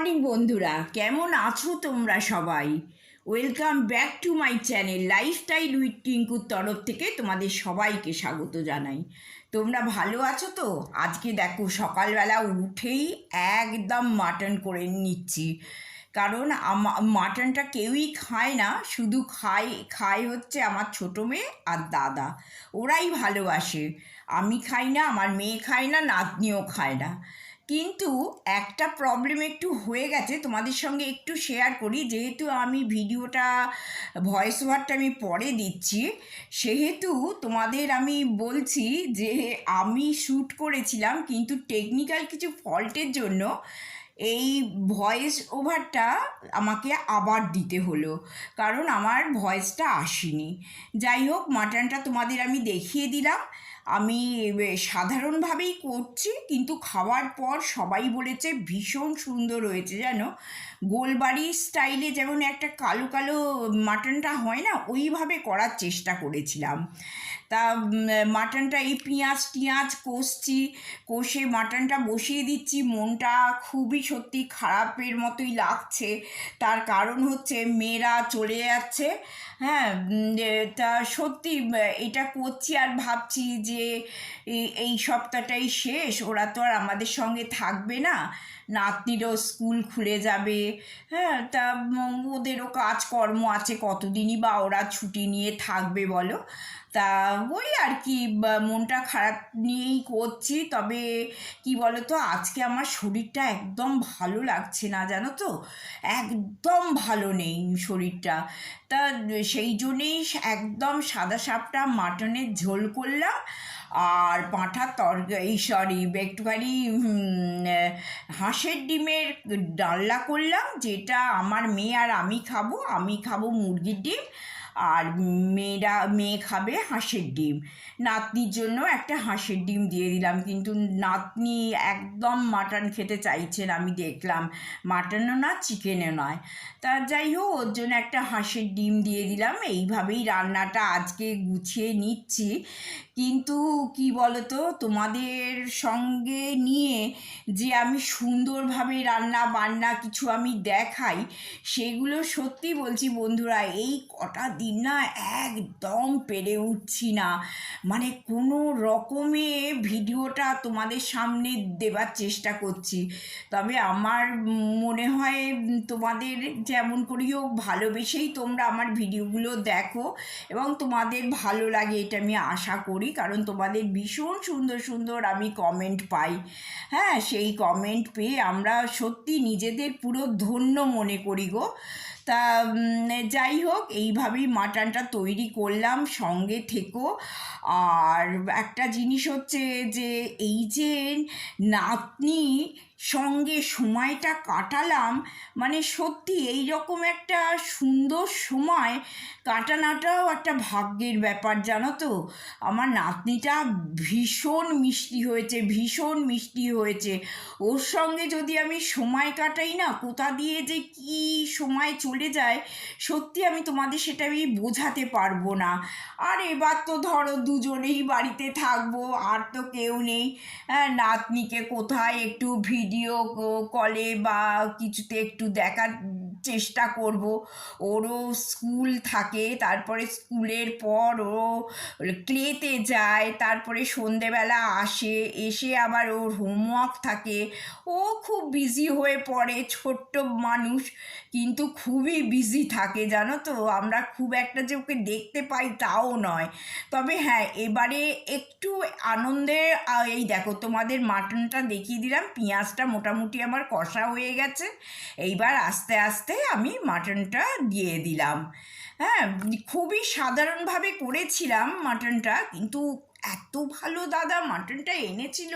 Morning বন্ধুরা। কেমন আছো তোমরা সবাই? Welcome back to my channel lifestyle with টিঙ্কুর তরফ থেকে তোমাদের সবাইকে স্বাগত জানাই। তোমরা ভালো আছো তো? আজকে দেখো, সকালবেলা উঠেই একদম মাটন করে নিচ্ছি। কারণ মাটনটা কেউই খায় না, শুধু খায় খায় হচ্ছে আমার ছোটো মেয়ে আর দাদা। ওরাই ভালোবাসে। আমি খাই না, আমার মেয়ে খায় না, নাতনিও খায় না। কিন্তু একটা প্রবলেম একটু হয়ে গেছে, তোমাদের সঙ্গে একটু শেয়ার করি। যেহেতু আমি ভিডিওটা ভয়েস ওভারটা আমি পরে দিচ্ছি, সেহেতু তোমাদের আমি বলছি যে, আমি শ্যুট করেছিলাম কিন্তু টেকনিক্যাল কিছু ফল্টের জন্য এই ভয়েস ওভারটা আমাকে আবার দিতে হলো, কারণ আমার ভয়েসটা আসেনি। যাই হোক মাটনটা তোমাদের আমি দেখিয়ে দিলাম। আমি সাধারণভাবেই করছি, কিন্তু খাওয়ার পর সবাই বলেছে ভীষণ সুন্দর হয়েছে, জানো? গোলবাড়ি স্টাইলে যেমন একটা কালো কালো মাটনটা হয় না, ওইভাবে করার চেষ্টা করেছিলাম। তা মাটনটা এই পেঁয়াজ টিয়াজ কষছি, কষে মাটনটা বসিয়ে দিচ্ছি, মনটা খুবই সত্যি খারাপের মতোই লাগছে। তার কারণ হচ্ছে মেয়েরা চলে যাচ্ছে হ্যাঁ তা সত্যি এটা করছি আর ভাবছি যে এই- সপ্তাহটাই শেষ। ওরা তো আর আমাদের সঙ্গে থাকবে না। নাতনিরও স্কুল খুলে যাবে। হ্যাঁ তা ওদেরও কাজকর্ম আছে। কতদিনই বা ওরা ছুটি নিয়ে থাকবে বলো? তা ওই আর কি মনটা খারাপ নিয়েই করছি। তবে কি বলো তো আজকে আমার শরীরটা একদম ভালো লাগছে না, জানো তো? একদম ভালো নেই শরীরটা। তা সেই জন্যেই একদম সাদা সাপটা মাটনের ঝোল করলাম, আর পাঁঠার তরকারি সরি, একটুখানি হাঁসের ডিমের ডালনা করলাম, যেটা আমার মেয়ে আর আমি খাব। আমি খাব মুরগির ডিম আর মেয়েরা, মেয়ে খাবে হাঁসের ডিম। নাতনির জন্য একটা হাঁসের ডিম দিয়ে দিলাম, কিন্তু নাতনি একদম মাটন খেতে চাইছেন আমি দেখলাম। মাটনও না, চিকেনও নয়। তা যাই হোক, ওর জন্য একটা হাঁসের ডিম দিয়ে দিলাম। এইভাবেই রান্নাটা আজকে গুছিয়ে নিচ্ছি। কিন্তু কি বলতো, তোমাদের সঙ্গে নিয়ে যে আমি সুন্দরভাবে রান্না বান্না কিছু আমি দেখাই, সেগুলো সত্যি বলছি বন্ধুরা, এই কটা দিন না একদম পেরে উঠছি না। মানে কোনো রকমে ভিডিওটা তোমাদের সামনে দেবার চেষ্টা করছি। তবে আমার মনে হয় তোমাদের যেমন করি হোক ভালোবেসেই তোমরা আমার ভিডিওগুলো দেখো এবং তোমাদের ভালো লাগে, এটা আমি আশা করি। কারণ তোমাদের ভীষণ সুন্দর সুন্দর আমি কমেন্ট পাই। হ্যাঁ সেই কমেন্ট পেয়ে আমরা সত্যি নিজেদের পুরো ধন্য মনে করি গো। তা যাই হোক, এইভাবেই মাটনটা তৈরি করলাম, সঙ্গে থেকো। আর একটা জিনিস হচ্ছে যে, এই যে নাতনি সঙ্গে সময়টা কাটালাম। মানে সত্যি এই রকম একটা সুন্দর সময় কাটানোটাও একটা ভাগ্যের ব্যাপার, জানো তো? আমার নাতনিটা ভীষণ মিষ্টি হয়েছে, ভীষণ মিষ্টি হয়েছে। ওর সঙ্গে যদি আমি সময় কাটাই না, কোথা দিয়ে যে কি সময় চলে যায়, সত্যি আমি তোমাদের সেটা আমি বোঝাতে পারব না। আর এবার তো ধরো দুজনেই বাড়িতে থাকব, আর তো কেউ নেই। হ্যাঁ নাতনিকে কোথায় একটু ভিডিও কলে বা কিছুতে একটু দেখার চেষ্টা করব। ওরও স্কুল থাকে, তারপরে স্কুলের পর ও ক্লেতে যায়, তারপরে সন্ধেবেলা আসে, এসে আবার ওর হোমওয়ার্ক থাকে। ও খুব বিজি হয়ে পড়ে, ছোট্ট মানুষ, কিন্তু খুবই বিজি থাকে, জানো তো? আমরা খুব একটা যে ওকে দেখতে পাই তাও নয়। তবে হ্যাঁ এবারে একটু আনন্দে এই দেখো, তোমাদের মাটনটা দেখিয়ে দিলাম, পেঁয়াজটা মোটামুটি আমার কষা হয়ে গেছে। এইবার আস্তে আস্তে আমি মাটনটা দিয়ে দিলাম। হ্যাঁ খুবই সাধারণভাবে করেছিলাম মাটনটা, কিন্তু এত ভালো দাদা মাটনটা এনেছিল।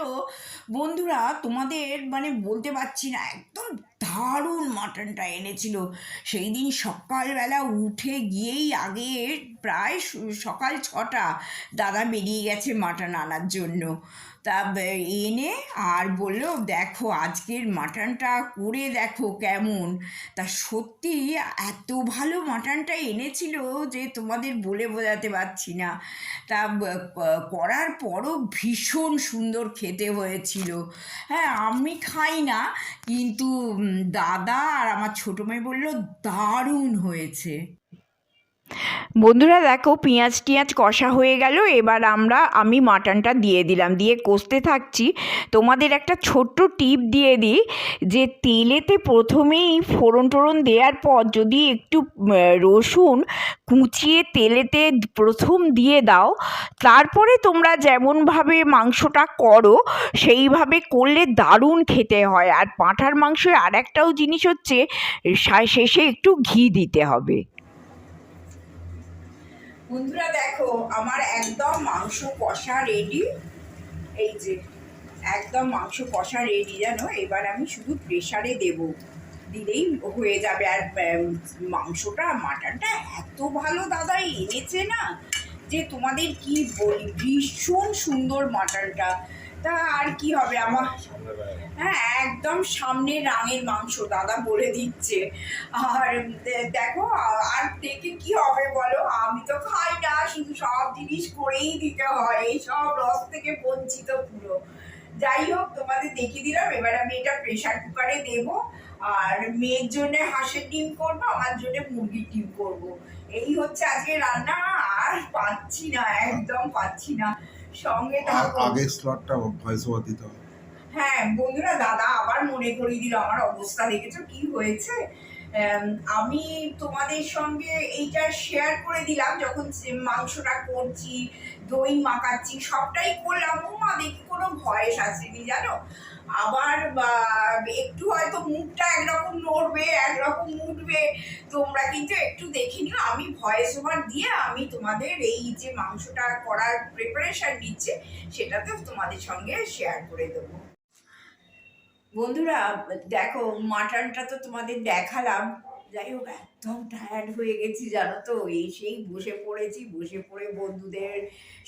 বন্ধুরা, তোমাদের মানে বলতে পারছি না, একদম দারুণ মাটনটা এনেছিল। সেই দিন সকালবেলা উঠে গিয়েই আগে প্রায় সকাল ছটা দাদা বেরিয়ে গেছে মাটন আনার জন্য। তা এনে আর বলল, দেখো, আজকের মাটনটা করে দেখো কেমন। তা সত্যি এত ভালো মাটনটা এনেছিল যে তোমাদের বলে বোঝাতে পারছি না। তা করার পরও ভীষণ সুন্দর খেতে হয়েছিল। হ্যাঁ আমি খাই না, কিন্তু দাদা আর আমার ছোটো মেয়ে বলল, দারুণ হয়েছে। বন্ধুরা দেখো পেঁয়াজ টিয়াজ কষা হয়ে গেল, এবার আমরা, আমি মাটনটা দিয়ে দিলাম, দিয়ে কষতে থাকছি। তোমাদের একটা ছোট্ট টিপ দিয়ে দিই, যে তেলেতে প্রথমেই ফোড়ন টোড়ন দেওয়ার পর যদি একটু রসুন কুচিয়ে তেলেতে প্রথম দিয়ে দাও, তারপরে তোমরা যেমনভাবে মাংসটা করো, সেইভাবে করলে দারুণ খেতে হয়। আর পাঁঠার মাংসে আর একটাও জিনিস হচ্ছে শেষে একটু ঘি দিতে হবে। বন্ধুরা দেখো, আমার একদম মাংস কষা রেডি এই যে, একদম মাংস কষা রেডি জানো? এবার আমি শুধু প্রেশারে দেব। দিলেই হয়ে যাবে। আর মাংসটা মাটনটা এত ভালো দাদা, এনেছে না? যে তোমাদের কি বলি, ভীষণ সুন্দর মাটনটা তা আর কি হবে আমার? হ্যাঁ একদম সামনে রাঙের মাংস দাদা বলে দিচ্ছে। আর দেখো, আর দেখে কি হবে বলো? আমি তো খাই না, শুধু সব জিনিস করেই দিতে হয়, এই সব রস থেকে বঞ্চিত পুরো। যাই হোক, তোমাদের দেখিয়ে দিলাম, এবার আমি এটা প্রেশার কুকারে দেব, আর মেয়ের জন্য হাঁসের ডিম করব, আমার জন্য মুরগির ডিম করব। এই হচ্ছে আজকে রান্না, আর পাচ্ছি না, একদম পাচ্ছি না। সঙ্গে থাকো আগের স্লটটা ভয়েস ওভার দিতে হবে। হ্যাঁ বন্ধুরা দাদা আবার মনে করিয়ে দিল আমার অবস্থা দেখেছ কি হয়েছে? আম, আমি তোমাদের সঙ্গে এইটা শেয়ার করে দিলাম যখন মাংসটা করছি দই মাখাচ্ছি সবটাই করলাম। ও মা দেখি কোনো ভয়েস আসেনি জানো? আবার একটু হয়তো মুখটা একরকম নড়বে একরকম উঠবে। তোমরা কিন্তু একটু দেখে নিও আমি ভয়েস ওভার দিয়ে আমি তোমাদের এই যে মাংসটা করার প্রিপারেশান নিচ্ছে সেটাতে তোমাদের সঙ্গে শেয়ার করে দেবো। বন্ধুরা, দেখো, মাটনটা তো তোমাদের দেখালাম। যাই হোক একদম টায়ার্ড হয়ে গেছি, জানো তো? এসেই বসে পড়েছি, বসে পড়ে বন্ধুদের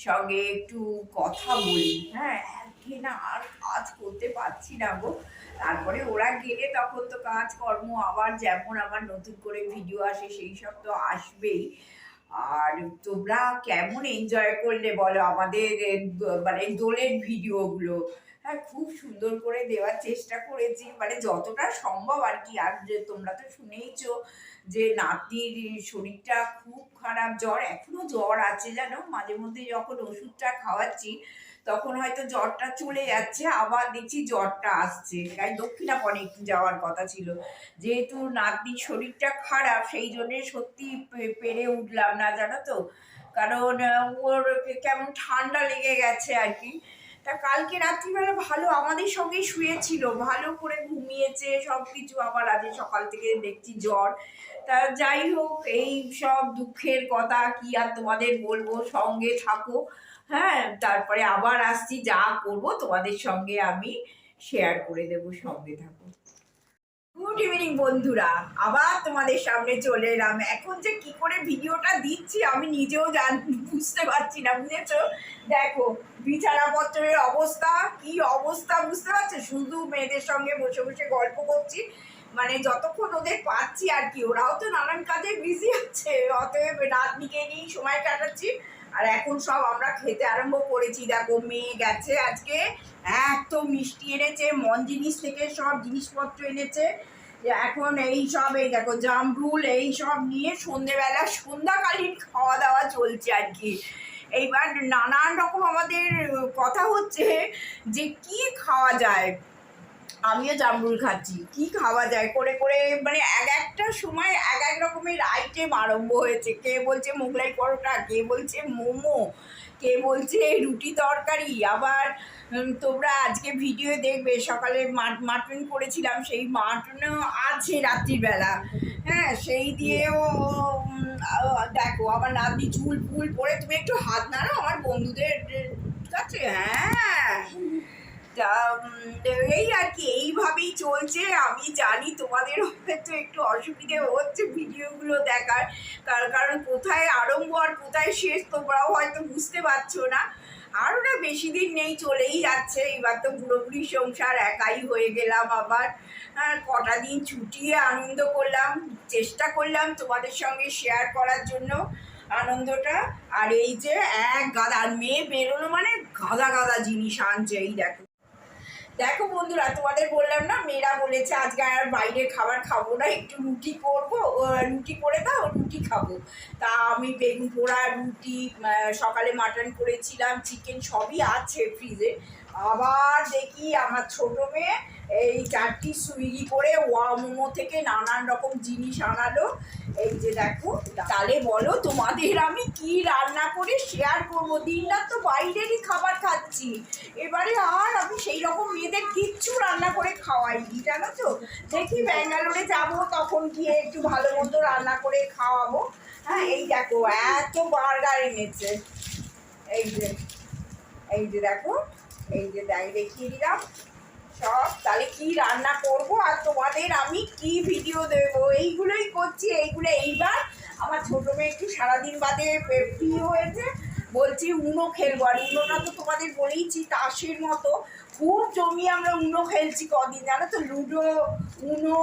সঙ্গে একটু কথা বলি। হ্যাঁ না আর কাজ করতে পারছি না গো। তারপরে ওরা গেলে তখন তো কাজকর্ম, আবার যেমন আমার নতুন করে ভিডিও আসে, সেই সব তো আসবেই। আর তোমরা কেমন এনজয় করলে বলো আমাদের মানে দোলের ভিডিওগুলো খুব সুন্দর করে দেওয়ার চেষ্টা করেছি। মানে যতটা সম্ভব আর কি। আর যে তোমরা তো শুনেইছো যে নাতির শরীরটা খুব খারাপ, জ্বর, এখনও জ্বর আছে জানো? মাঝে মধ্যে যখন ওষুধটা খাওয়াচ্ছি, তখন হয়তো জ্বরটা চলে যাচ্ছে, আবার দেখছি জ্বরটা আসছে। তাই দক্ষিণাপনে একটু যাওয়ার কথা ছিল। যেহেতু নাতনির শরীরটা খারাপ, সেই জন্যে সত্যি পেরে উঠলাম না, জানো তো? কারণ ওর কেমন ঠান্ডা লেগে গেছে আর কি। তা কালকে রাত্রিবেলা ভালো আমাদের সঙ্গে শুয়েছিল, ভালো করে ঘুমিয়েছে সব কিছু আবার আজ সকাল থেকে দেখছি জ্বর। তা যাই হোক, এই সব দুঃখের কথা কি আর তোমাদের বলব? সঙ্গে থাকো। হ্যাঁ তারপরে আবার আসছি, যা করব তোমাদের সঙ্গে আমি শেয়ার করে দেব, সঙ্গে থাকো। গুড ইভিনিং বন্ধুরা। আবার তোমাদের সামনে চলে এলাম। এখন যে কি করে ভিডিওটা দিচ্ছি, আমি নিজেও জান বুঝতে পারছি না, বুঝেছ? দেখো বিছানাপত্রের অবস্থা, কি অবস্থা বুঝতে পারছ? শুধু মেয়েদের সঙ্গে বসে বসে গল্প করছি। মানে যতক্ষণ ওদের পাচ্ছি আর কি, ওরাও তো নানান কাজে বিজি আছে। অতএব রাতনিকে নিয়েই সময় কাটাচ্ছি। আর এখন সব আমরা খেতে আরম্ভ করেছি। দেখো, মেয়ে গেছে আজকে। এত মিষ্টি এনেছে, মন জিনিস থেকে সব জিনিসপত্র এনেছে। এখন এই সব, এই দেখো, জামরুল, এই সব নিয়ে সন্ধেবেলা, সন্ধ্যাকালীন খাওয়া দাওয়া চলছে আর কি। এইবার নানান রকম আমাদের কথা হচ্ছে যে কি খাওয়া যায়। আমিও জামরুল খাচ্ছি। কি খাওয়া যায়? করে করে মানে এক একটা সময় এক এক রকমের আইটেম আরম্ভ হয়েছে। কে বলছে মোগলাই পরোটা, কে বলছে মোমো, কে বলছে রুটি তরকারি। আবার তোমরা আজকে ভিডিও দেখবে, সকালে মাট মাটন করেছিলাম, সেই মাটনও আছে রাত্রিবেলা। হ্যাঁ সেই দিয়েও দেখো, আমার নাতনি চুল, ফুল পরে তুমি একটু হাত নাড়ো আমার বন্ধুদের কাছে হ্যাঁ। এই আর কি, এইভাবেই চলছে। আমি জানি তোমাদের হয়তো একটু অসুবিধে হচ্ছে ভিডিওগুলো দেখার, কার- কারণ কোথায় আরম্ভ আর কোথায় শেষ তোমরাও হয়তো বুঝতে পারছ না। আর ওটা বেশি দিন নেই চলেই যাচ্ছে। এবার তো পুরোপুরি সংসার একাই হয়ে গেলাম আবার। কটা দিন ছুটিয়ে আনন্দ করলাম, চেষ্টা করলাম তোমাদের সঙ্গে শেয়ার করার জন্য আনন্দটা। আর এই যে এক গাদা আর মেয়ে বেরোনো মানে গাদা গাদা জিনিস আনছে, এই দেখো। দেখো বন্ধুরা, তোমাদের বললাম না, মেয়েরা বলেছে আজকে আর বাইরে খাবার খাব না, একটু রুটি করব রুটি করে দাও, রুটি খাব। তা আমি বেগুন পোড়া, রুটি সকালে মাটন করেছিলাম, চিকেন সবই আছে ফ্রিজে আবার দেখি আমার ছোটো মেয়ে এই চারটি সুইগি করে ওয়া মোমো থেকে নানান রকম জিনিস আনালো। এই যে দেখো, তাহলে বলো তোমাদের আমি কি রান্না করে শেয়ার করব? দিন রাত তো বাইরেরই খাবার খাচ্ছি। এবারে আর আমি সেই রকম মেয়েদের কিচ্ছু রান্না করে খাওয়াইনি, জানো তো? দেখি ব্যাঙ্গালোরে যাব তখন গিয়ে একটু ভালো মতো রান্না করে খাওয়াবো। হ্যাঁ এই দেখো, এত বার্গার এনেছে। এই যে এই যে দেখো, এই যে দেখিয়ে দিলাম। সব তাহলে কি রান্না করব আর তোমাদের আমি কি ভিডিও দেব? এইগুলোই করছি, এইগুলো এইবার আমার ছোটো মেয়ে একটু সারাদিন বাদে ফ্রি হয়েছে। বলছি, উনো খেলব। আর উনোটা তো তোমাদের বলেইছি তাসের মতো। খুব জমিয়ে আমরা উনো খেলছি কদিন। জানো তো, লুডো, উনো,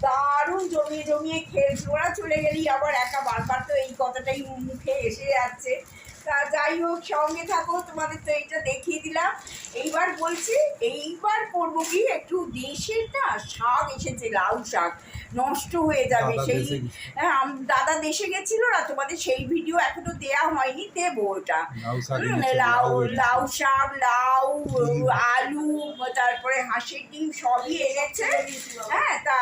দারুণ জমিয়ে জমিয়ে খেলছি। ওরা চলে গেলেই আবার একা বারবার তো এই কথাটাই মুখে এসে যাচ্ছে। তা যাই হোক, সঙ্গে থাকো, তোমাদের তো এইটা দেখিয়ে দিলাম। এইবার বলছি, এইবার করব কি, একটু দেশের না শাক, এসেছে লাউ শাক। নষ্ট হয়ে যাবে সেই হ্যাঁ দাদা দেশে গেছিল না তোমাদের সেই ভিডিও এখনও দেয়া হয়নি দেবো ওটা। লাউ। লাউ শাক লাউ আলু তারপরে হাঁসের ডিম সবই এনেছে। হ্যাঁ তা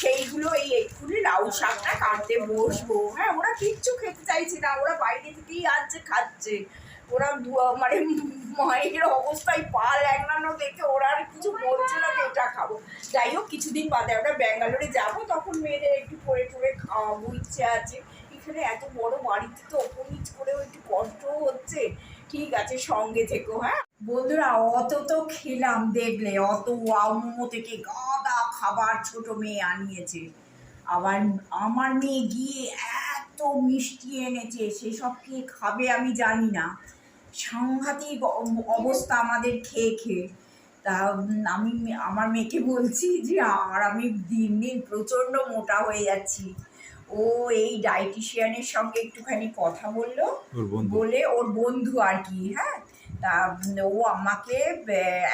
সেইগুলো এই এক্ষুনি লাউ শাকটা কাটতে বসবো। হ্যাঁ ওরা কিচ্ছু খেতে চাইছে না ওরা বাইরে থেকেই আনছে খাচ্ছে। ওরা মানে মায়ের অবস্থায় পা ল্যাংড়ানো দেখে ওরা আর কিছু বলছে না এটা খাব। যাই হোক, কিছুদিন বাদে আমরা ব্যাঙ্গালোরে যাব, তখন মেয়েদের একটু করে টরে খাওয়াবো ইচ্ছে আছে। এখানে এত বড় বাড়িতে তো ওপর নিচ করেও একটু কষ্টও হচ্ছে। ঠিক আছে, সঙ্গে থেকো হ্যাঁ? বন্ধুরা, অত তো খেলাম, দেখলে অত ওয়াও মোমো থেকে গাদা খাবার ছোট মেয়ে আনিয়েছে। আবার আমার মেয়ে গিয়ে এত মিষ্টি এনেছে, সেসব কে খাবে আমি জানি না। সাংঘাতিক অবস্থা আমাদের খেয়ে খেয়ে। তা আমি আমার মেয়েকে বলছি যে আর আমি দিন দিন প্রচণ্ড মোটা হয়ে যাচ্ছি। ও এই ডায়েটিশিয়ানের সঙ্গে একটুখানি কথা বলল। বলে ওর বন্ধু আর কি হ্যাঁ? তা ও আমাকে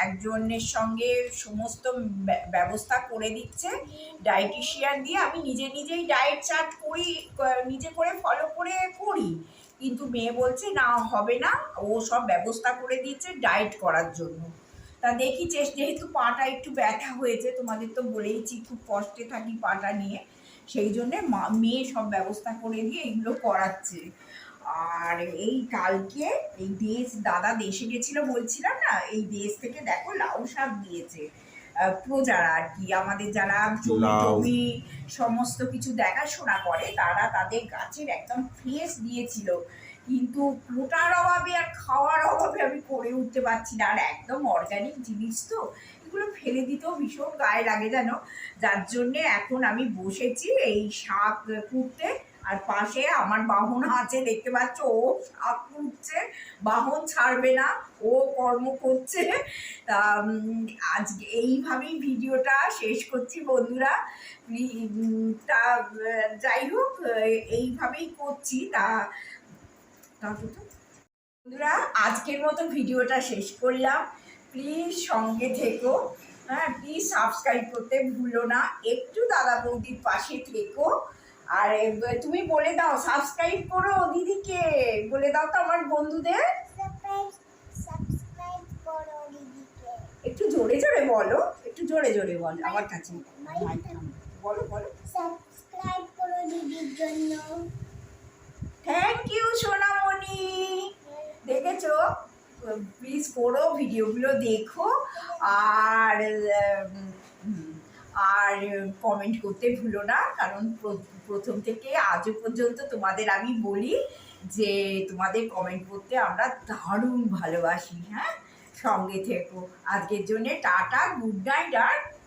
একজনের সঙ্গে সমস্ত ব্যবস্থা করে দিচ্ছে। ডায়েটিশিয়ান দিয়ে আমি নিজে নিজেই ডায়েট চার্ট করি নিজে করে ফলো করে করি। কিন্তু মেয়ে বলছে, না, হবে না। ও সব ব্যবস্থা করে দিয়েছে ডায়েট করার জন্য। তা দেখি চেষ্টা যেহেতু পাটা একটু ব্যথা হয়েছে, তোমাদের তো বলেইছি খুব কষ্টে থাকি পাটা নিয়ে। সেই জন্যে মেয়ে সব ব্যবস্থা করে দিয়ে এগুলো করাচ্ছে। আর এই কালকে এই দেশ, দাদা দেশে গেছিল বলছিলাম না? এই দেশ থেকে দেখো লাউ শাক দিয়েছে। প্রজারা আর কি। আমাদের যারা জমি টমি সমস্ত কিছু দেখাশোনা করে তারা তাদের গাছের একদম ফ্রেশ দিয়েছিল। কিন্তু ফোটার অভাবে আর খাওয়ার অভাবে আমি করে উঠতে পারছি না। আর একদম অর্গানিক জিনিস তো এগুলো ফেলে দিতেও ভীষণ গায়ে লাগে জানো। যার জন্যে এখন আমি বসেছি এই শাক কুটতে। আর পাশে আমার বাহন আছে, দেখতে পাচ্ছ? ও শাক কুটছে বাহন ছাড়বে না, ও কর্ম করছে। তা আজকে এইভাবেই ভিডিওটা শেষ করছি বন্ধুরা। তা, যাই হোক, এইভাবেই করছি। তো। বন্ধুরা, আজকের মতো ভিডিওটা শেষ করলাম। প্লিজ সঙ্গে থেকো। হ্যাঁ প্লিজ সাবস্ক্রাইব করতে ভুলো না। একটু দাদা বৌদির পাশে থেকো। আর তুমি বলে দাও সাবস্ক্রাইব করো দিদিকে। বলে দাও তো আমার বন্ধুদের। একটু জোরে জোরে বলো একটু জোরে জোরে বল আমার কাছে বলো বলো। সাবস্ক্রাইব করো দিদির জন্য। থ্যাংক ইউ সোনামণি। দেখেছ? প্লিজ করো ভিডিওগুলো দেখো। আর আর কমেন্ট করতে ভুলো না। কারণ প্রথম থেকে আজও পর্যন্ত তোমাদের আমি বলি যে, তোমাদের কমেন্ট করতে আমরা দারুণ ভালোবাসি হ্যাঁ? সঙ্গে থেকো। আজকের জন্যে টাটা গুড নাইট আর